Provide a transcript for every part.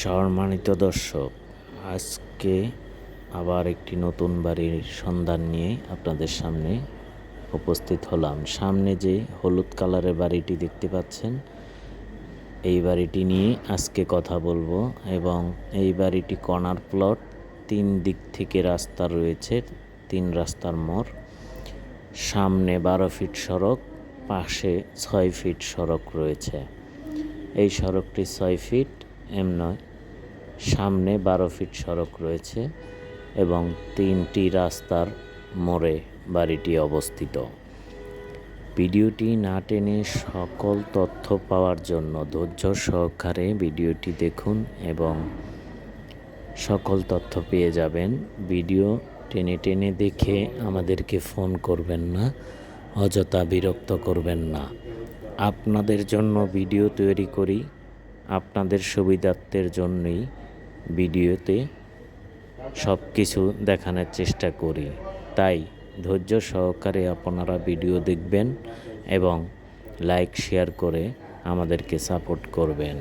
সম্মানিত দর্শক, আজকে আবার একটি নতুন বাড়ির সন্ধান নিয়ে আপনাদের সামনে উপস্থিত হলাম। সামনে যে হলুদ কালারের বাড়িটি দেখতে পাচ্ছেন, এই বাড়িটি নিয়ে আজকে কথা বলব এবং এই বাড়িটি কর্নার প্লট, তিন দিক থেকে রাস্তা রয়েছে, তিন রাস্তার মোড়। সামনে বারো ফিট সড়ক, পাশে ছয় ফিট সড়ক রয়েছে। এই সড়কটি ছয় ফিট এম নয়। সামনে বারো ফিট সড়ক রয়েছে এবং তিনটি রাস্তার মোড়ে বাড়িটি অবস্থিত। ভিডিওটি না টেনে সকল তথ্য পাওয়ার জন্য ধৈর্য সহকারে ভিডিওটি দেখুন এবং সকল তথ্য পেয়ে যাবেন। ভিডিও টেনে টেনে দেখে আমাদেরকে ফোন করবেন না, অযথা বিরক্ত করবেন না। আপনাদের জন্য ভিডিও তৈরি করি। আপনাদের সুবিধার্থের জন্যই ভিডিওতে সব কিছু দেখানোর চেষ্টা করি। তাই ধৈর্য সহকারে আপনারা ভিডিও দেখবেন এবং লাইক, শেয়ার করে আমাদেরকে সাপোর্ট করবেন।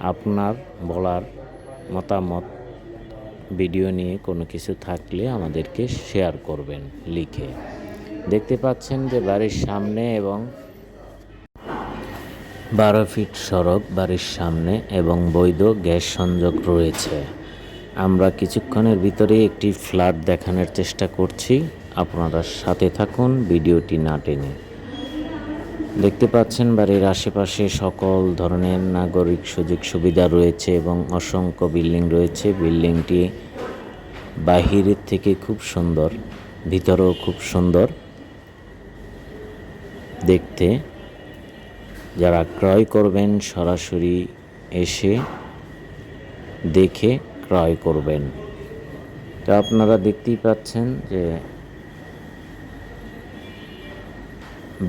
আপনার বলার মতামত, ভিডিও নিয়ে কোনো কিছু থাকলে আমাদেরকে শেয়ার করবেন লিখে। দেখতে পাচ্ছেন যে বাড়ির সামনে এবং বারো ফিট সড়ক, বাড়ির সামনে এবং বৈধ গ্যাস সংযোগ রয়েছে। আমরা কিছুক্ষণের ভিতরে একটি ফ্ল্যাট দেখানোর চেষ্টা করছি। আপনারা সাথে থাকুন ভিডিওটি না টেনে। দেখতে পাচ্ছেন বাড়ির আশেপাশে সকল ধরনের নাগরিক সুযোগ সুবিধা রয়েছে এবং অসংখ্য বিল্ডিং রয়েছে। বিল্ডিংটি বাহিরের থেকে খুব সুন্দর, ভিতরেও খুব সুন্দর। দেখতে যারা ক্রয় করবেন সরাসরি এসে দেখে ক্রয় করবেন। তো আপনারা দেখতেই পাচ্ছেন যে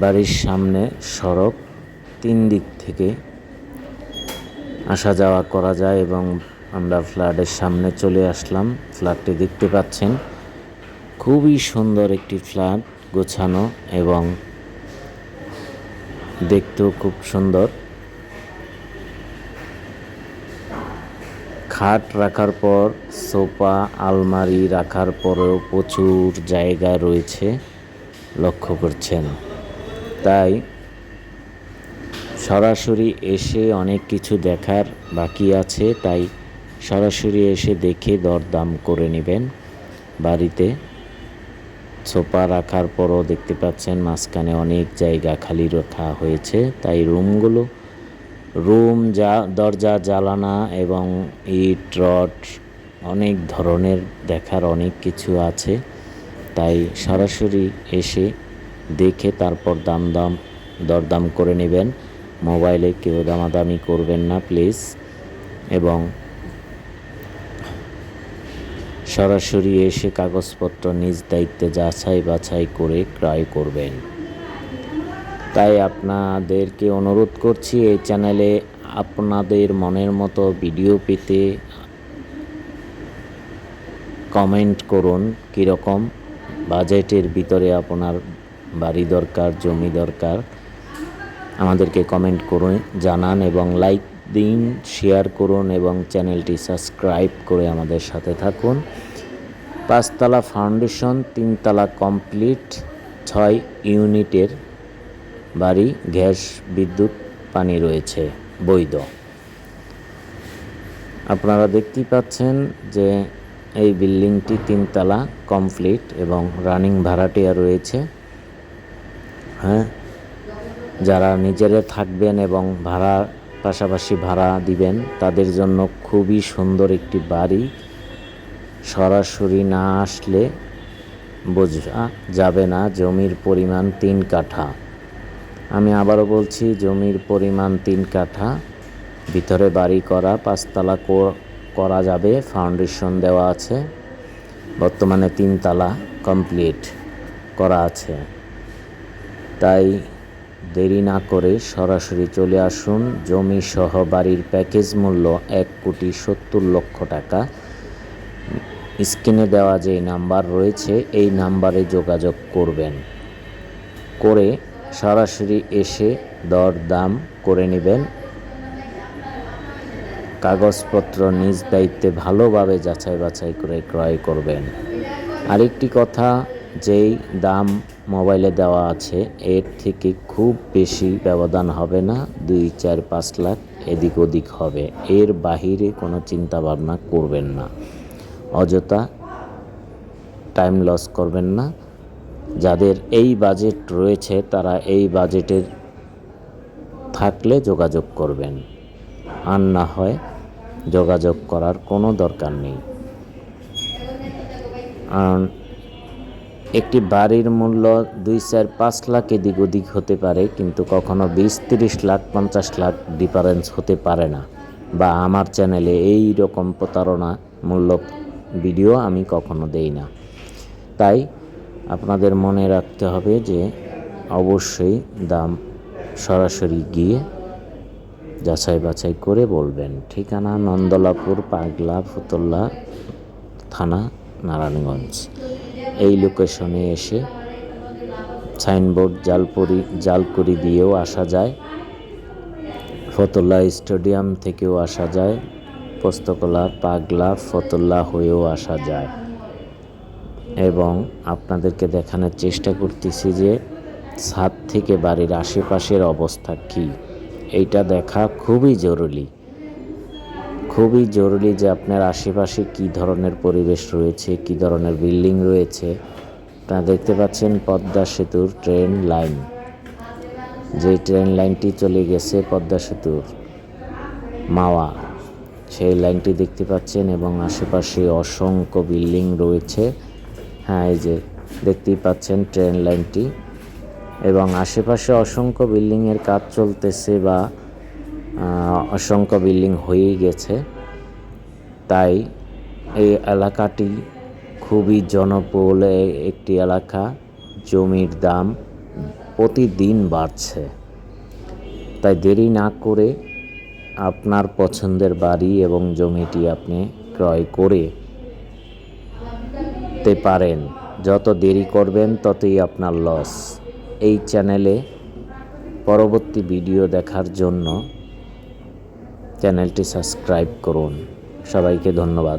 বাড়ির সামনে সড়ক তিন দিক থেকে আসা যাওয়া করা যায় এবং আমরা ফ্ল্যাটের সামনে চলে আসলাম। ফ্ল্যাটটি দেখতে পাচ্ছেন। খুবই সুন্দর একটি ফ্ল্যাট গোছানো এবং দেখতেও খুব সুন্দর। খাট রাখার পর, সোফা, আলমারি রাখার পরেও প্রচুর জায়গা রয়েছে, লক্ষ্য করছেন। তাই সরাসরি এসে অনেক কিছু দেখার বাকি আছে, তাই সরাসরি এসে দেখে দরদাম করে নেবেন বাড়িতে। সোফা রাখার পরও দেখতে পাচ্ছেন মাঝখানে অনেক জায়গা খালি রাখা হয়েছে। তাই রুমগুলো, রুম যা, দরজা জ্বালানা এবং ইট, রড অনেক ধরনের দেখার অনেক কিছু আছে। তাই সরাসরি এসে দেখে তারপর দাম দাম দরদাম করে নেবেন। মোবাইলে কেউ দামাদামি করবেন না, প্লিজ। এবং সরাসরি এসে কাগজপত্র নিজ দায়িত্বে যাচাই বাছাই করে ক্রয় করবেন। তাই আপনাদেরকে অনুরোধ করছি, এই চ্যানেলে আপনাদের মনের মতো ভিডিও পেতে কমেন্ট করুন কীরকম, বাজেটের ভিতরে আপনার বাড়ি দরকার, জমি দরকার। আমাদেরকে কমেন্ট করুন জানান এবং লাইক দিন শেয়ার করুন এবং চ্যানেলটি সাবস্ক্রাইব করে আমাদের সাথে থাকুন। পাঁচতলা ফাউন্ডেশন, তিনতলা কমপ্লিট, ছয় ইউনিটের বাড়ি, গ্যাস, বিদ্যুৎ, পানি রয়েছে, বৈধ। আপনারা দেখতেই পাচ্ছেন যে এই বিল্ডিংটি তিনতলা কমপ্লিট এবং রানিং ভাড়াটিয়া রয়েছে। হ্যাঁ যারা নিজেরা থাকবেন এবং ভাড়া পাশাপাশি ভাড়া দিবেন। তাদের জন্য খুবই সুন্দর একটি বাড়ি। সরাসরি না আসলে বোঝা যাবে না জমির পরিমাণ তিন কাঠা। আমি আবারও বলছি, জমির পরিমাণ তিন কাঠা। ভিতরে বাড়ি করা, পাঁচতলা করা যাবে, ফাউন্ডেশন দেওয়া আছে। বর্তমানে তিনতলা কমপ্লিট করা আছে। তাই দেরি না করে সরাসরি চলে আসুন। জমি সহ বাড়ির প্যাকেজ মূল্য এক কোটি সত্তর লক্ষ টাকা। স্ক্রিনে দেওয়া যে নাম্বার রয়েছে, এই নাম্বারে যোগাযোগ করবেন। করে সরাসরি এসে দর দাম করে নেবেন। কাগজপত্র নিজ দায়িত্বে ভালোভাবে যাচাই বাছাই করে ক্রয় করবেন। আরেকটি কথা, যেই দাম মোবাইলে দেওয়া আছে। এর থেকে খুব বেশি ব্যবধান হবে না, দুই, চার, পাঁচ লাখ এদিক ওদিক হবে। এর বাহিরে কোনো চিন্তা ভাবনা করবেন না। অযথা টাইম লস করবেন না। যাদের এই বাজেট রয়েছে, তারা এই বাজেটের থাকলে যোগাযোগ করবেন। আর না হয় যোগাযোগ করার কোনো দরকার নেই। আর একটি বাড়ির মূল্য দুই চার পাঁচ লাখ এদিক ওদিক হতে পারে, কিন্তু কখনো বিশ, তিরিশ লাখ, পঞ্চাশ লাখ ডিফারেন্স হতে পারে না। বা আমার চ্যানেলে এই রকম প্রতারণা মূল্য ভিডিও আমি কখনো দেই না। তাই আপনাদের মনে রাখতে হবে যে অবশ্যই দাম সরাসরি গিয়ে যাচাই বাছাই করে বলবেন। ঠিকানা নন্দলাপুর, পাগলা, ফতুল্লা থানা, নারায়ণগঞ্জ। এই লোকেশনে এসে সাইনবোর্ড জালপুরি, জালকুড়ি দিয়েও আসা যায়। ফতুল্লা স্টেডিয়াম থেকেও আসা যায়। পোস্তকলা পাগলা ফতুল্লা হয়েও আসা যায়। এবং আপনাদেরকে দেখানোর চেষ্টা করতেছি যে ছাদ থেকে বাড়ির আশেপাশের অবস্থা কী। এইটা দেখা খুবই জরুরি। খুবই জরুরি যে আপনার আশেপাশে কি ধরনের পরিবেশ রয়েছে, কি ধরনের বিল্ডিং রয়েছে। আপনারা দেখতে পাচ্ছেন পদ্মা সেতুর ট্রেন লাইন। যে ট্রেন লাইনটি চলে গেছে পদ্মা সেতুর মাওয়া, সেই লাইনটি দেখতে পাচ্ছেন এবং আশেপাশে অসংখ্য বিল্ডিং রয়েছে। হ্যাঁ এই যে দেখতেই পাচ্ছেন ট্রেন লাইনটি। এবং আশেপাশে অসংখ্য বিল্ডিংয়ের কাজ চলতেছে বা অসংখ্য বিল্ডিং হয়েই গেছে। তাই এই এলাকাটি খুবই জনবহুল একটি এলাকা। জমির দাম প্রতিদিন বাড়ছে। তাই দেরি না করে আপনার পছন্দের বাড়ি এবং জমিটি আপনি ক্রয় করে তে পারেন। যত দেরি করবেন, ততই আপনার লস এই চ্যানেলে পরবর্তী ভিডিও দেখার জন্য চ্যানেলটি সাবস্ক্রাইব করুন। সবাইকে ধন্যবাদ।